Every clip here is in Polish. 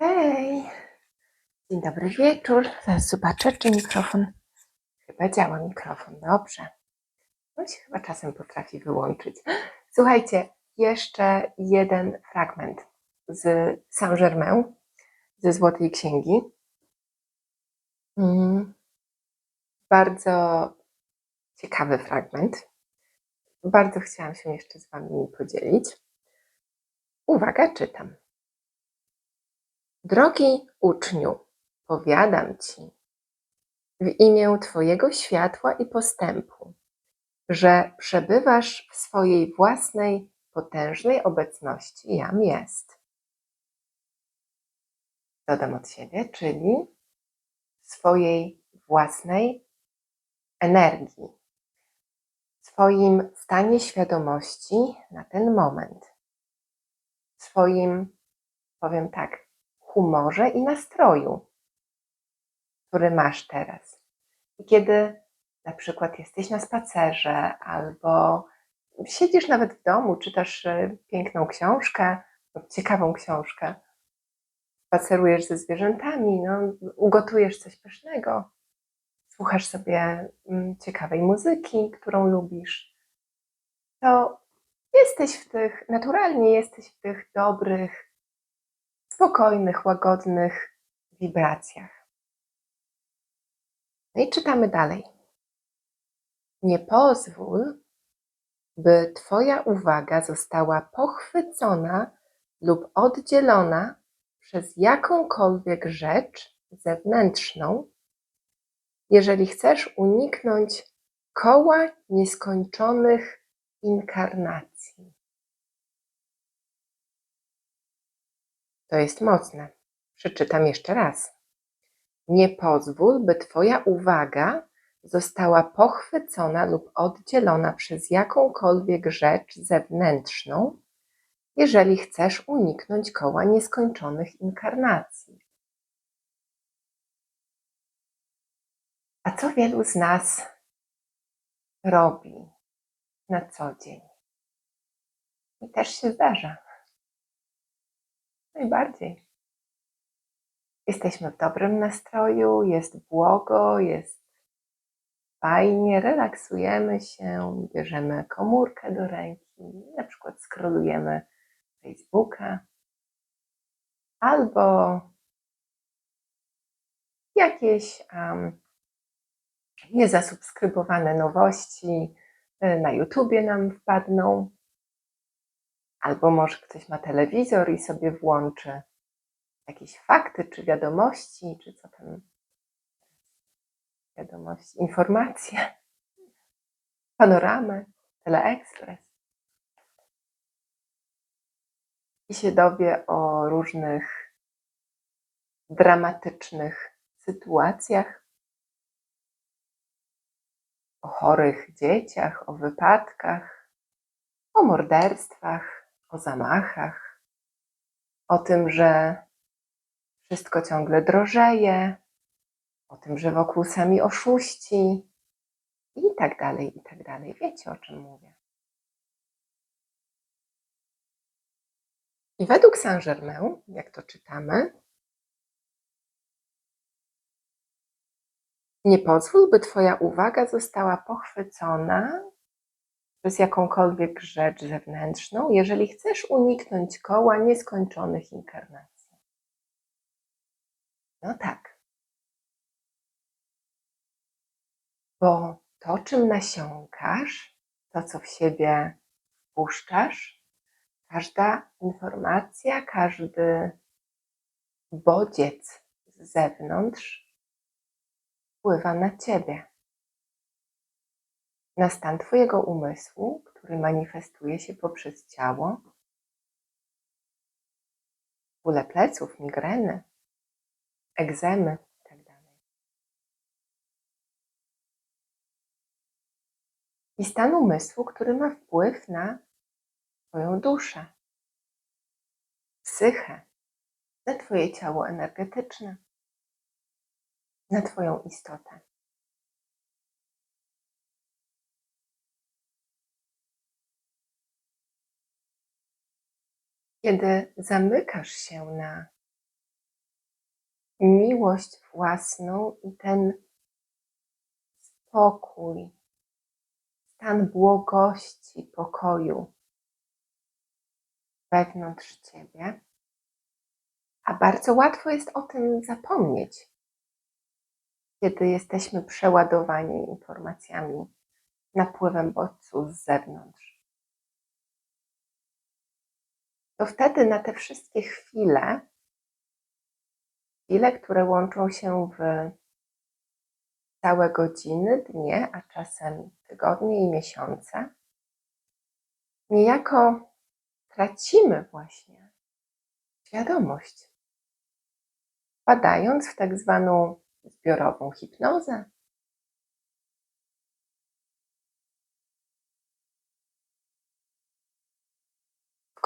Hej! Dzień dobry wieczór. Zaraz zobaczę, czy mikrofon. Chyba działa mikrofon. Dobrze. On się chyba czasem potrafi wyłączyć. Słuchajcie, jeszcze jeden fragment z Saint-Germain, ze Złotej Księgi. Mm, Bardzo ciekawy fragment. Bardzo chciałam się jeszcze z Wami podzielić. Uwaga, czytam. Drogi uczniu, powiadam Ci w imię Twojego światła i postępu, że przebywasz w swojej własnej potężnej obecności jam jest. Dodam od siebie, czyli swojej własnej energii, swoim stanie świadomości na ten moment, swoim, powiem tak, humorze i nastroju, który masz teraz. I kiedy na przykład jesteś na spacerze albo siedzisz nawet w domu, czytasz e, piękną książkę ciekawą książkę, spacerujesz ze zwierzętami, no, ugotujesz coś pysznego, słuchasz sobie mm, ciekawej muzyki, którą lubisz, to jesteś w tych, naturalnie jesteś w tych dobrych, spokojnych, łagodnych wibracjach. No i czytamy dalej. Nie pozwól, by Twoja uwaga została pochwycona lub oddzielona przez jakąkolwiek rzecz zewnętrzną, jeżeli chcesz uniknąć koła nieskończonych inkarnacji. To jest mocne. Przeczytam jeszcze raz. Nie pozwól, by Twoja uwaga została pochwycona lub oddzielona przez jakąkolwiek rzecz zewnętrzną, jeżeli chcesz uniknąć koła nieskończonych inkarnacji. A co wielu z nas robi na co dzień? I też się zdarza. Najbardziej. Jesteśmy w dobrym nastroju, jest błogo, jest fajnie, relaksujemy się, bierzemy komórkę do ręki, na przykład skrolujemy Facebooka albo jakieś um, niezasubskrybowane nowości y, na YouTubie nam wpadną, albo może ktoś ma telewizor i sobie włączy jakieś fakty, czy wiadomości, czy co tam, wiadomości, informacje, panoramę, teleekspres. I się dowie o różnych dramatycznych sytuacjach, o chorych dzieciach, o wypadkach, o morderstwach, o zamachach, o tym, że wszystko ciągle drożeje, o tym, że wokół sami oszuści i tak dalej, i tak dalej. Wiecie o czym mówię. I według Saint-Germain, jak to czytamy, nie pozwól, by Twoja uwaga została pochwycona przez jakąkolwiek rzecz zewnętrzną, jeżeli chcesz uniknąć koła nieskończonych inkarnacji. No tak. Bo to, czym nasiąkasz, to, co w siebie wpuszczasz, każda informacja, każdy bodziec z zewnątrz wpływa na ciebie. Na stan twojego umysłu, który manifestuje się poprzez ciało, bóle pleców, migreny, egzemy itd. I stan umysłu, który ma wpływ na Twoją duszę, psychę, na Twoje ciało energetyczne, na Twoją istotę. Kiedy zamykasz się na miłość własną i ten spokój, stan błogości, pokoju wewnątrz ciebie. A bardzo łatwo jest o tym zapomnieć, kiedy jesteśmy przeładowani informacjami, napływem bodźców z zewnątrz. To wtedy na te wszystkie chwile, chwile, które łączą się w całe godziny, dnie, a czasem tygodnie i miesiące, niejako tracimy właśnie świadomość, wpadając w tak zwaną zbiorową hipnozę.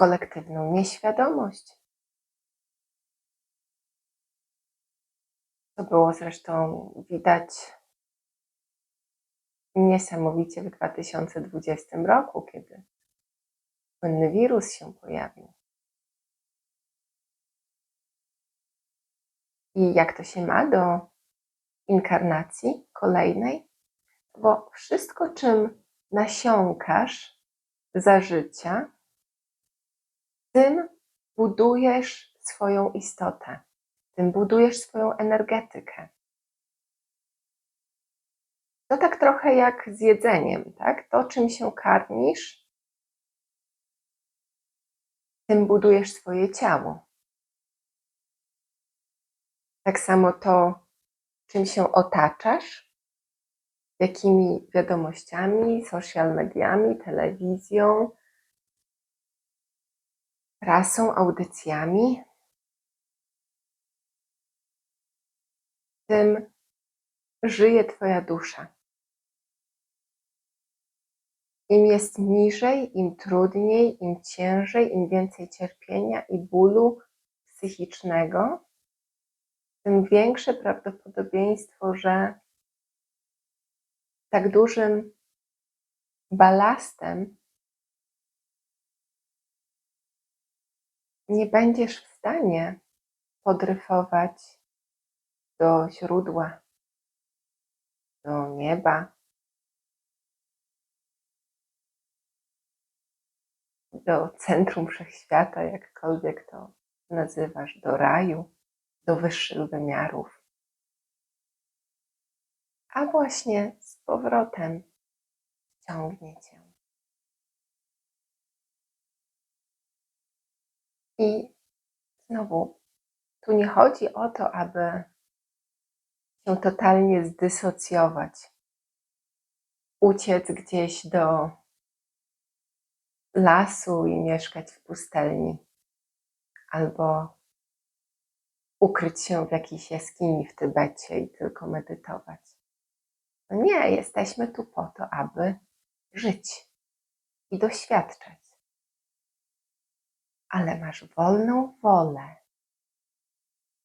Kolektywną nieświadomość. To było zresztą widać niesamowicie w 2020 roku, kiedy słynny wirus się pojawił. I jak to się ma do inkarnacji kolejnej? Bo wszystko, czym nasiąkasz za życia, tym budujesz swoją istotę, tym budujesz swoją energetykę. To tak trochę jak z jedzeniem, tak? To, czym się karmisz, tym budujesz swoje ciało. Tak samo to, czym się otaczasz, jakimi wiadomościami, social mediami, telewizją, prasą, audycjami, tym żyje Twoja dusza. Im jest niżej, im trudniej, im ciężej, im więcej cierpienia i bólu psychicznego, tym większe prawdopodobieństwo, że tak dużym balastem nie będziesz w stanie podryfować do źródła, do nieba, do centrum wszechświata, jakkolwiek to nazywasz, do raju, do wyższych wymiarów. A właśnie z powrotem ciągnie cię. I znowu, tu nie chodzi o to, aby się totalnie zdysocjować, uciec gdzieś do lasu i mieszkać w pustelni, albo ukryć się w jakiejś jaskini w Tybecie i tylko medytować. No nie, jesteśmy tu po to, aby żyć i doświadczać. Ale masz wolną wolę,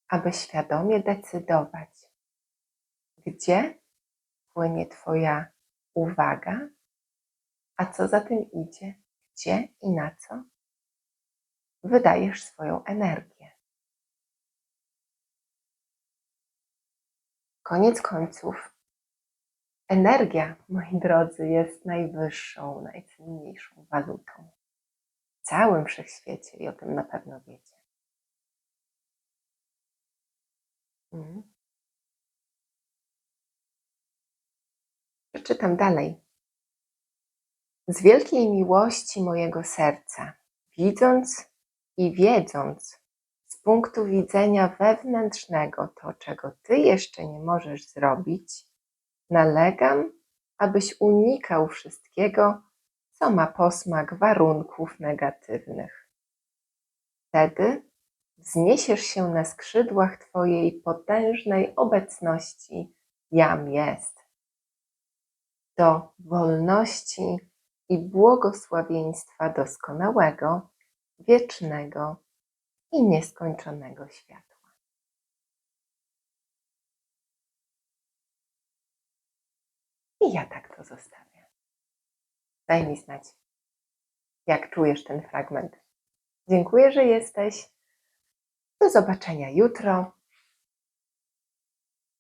aby świadomie decydować, gdzie płynie Twoja uwaga, a co za tym idzie, gdzie i na co wydajesz swoją energię. Koniec końców, energia, moi drodzy, jest najwyższą, najcenniejszą walutą całym wszechświecie i o tym na pewno wiecie. Mhm. Przeczytam dalej. Z wielkiej miłości mojego serca, widząc i wiedząc z punktu widzenia wewnętrznego to, czego ty jeszcze nie możesz zrobić, nalegam, abyś unikał wszystkiego, co ma posmak warunków negatywnych. Wtedy wzniesiesz się na skrzydłach Twojej potężnej obecności Jam jest. Do wolności i błogosławieństwa doskonałego, wiecznego i nieskończonego światła. Daj mi znać, jak czujesz ten fragment. Dziękuję, że jesteś. Do zobaczenia jutro.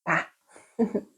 Pa!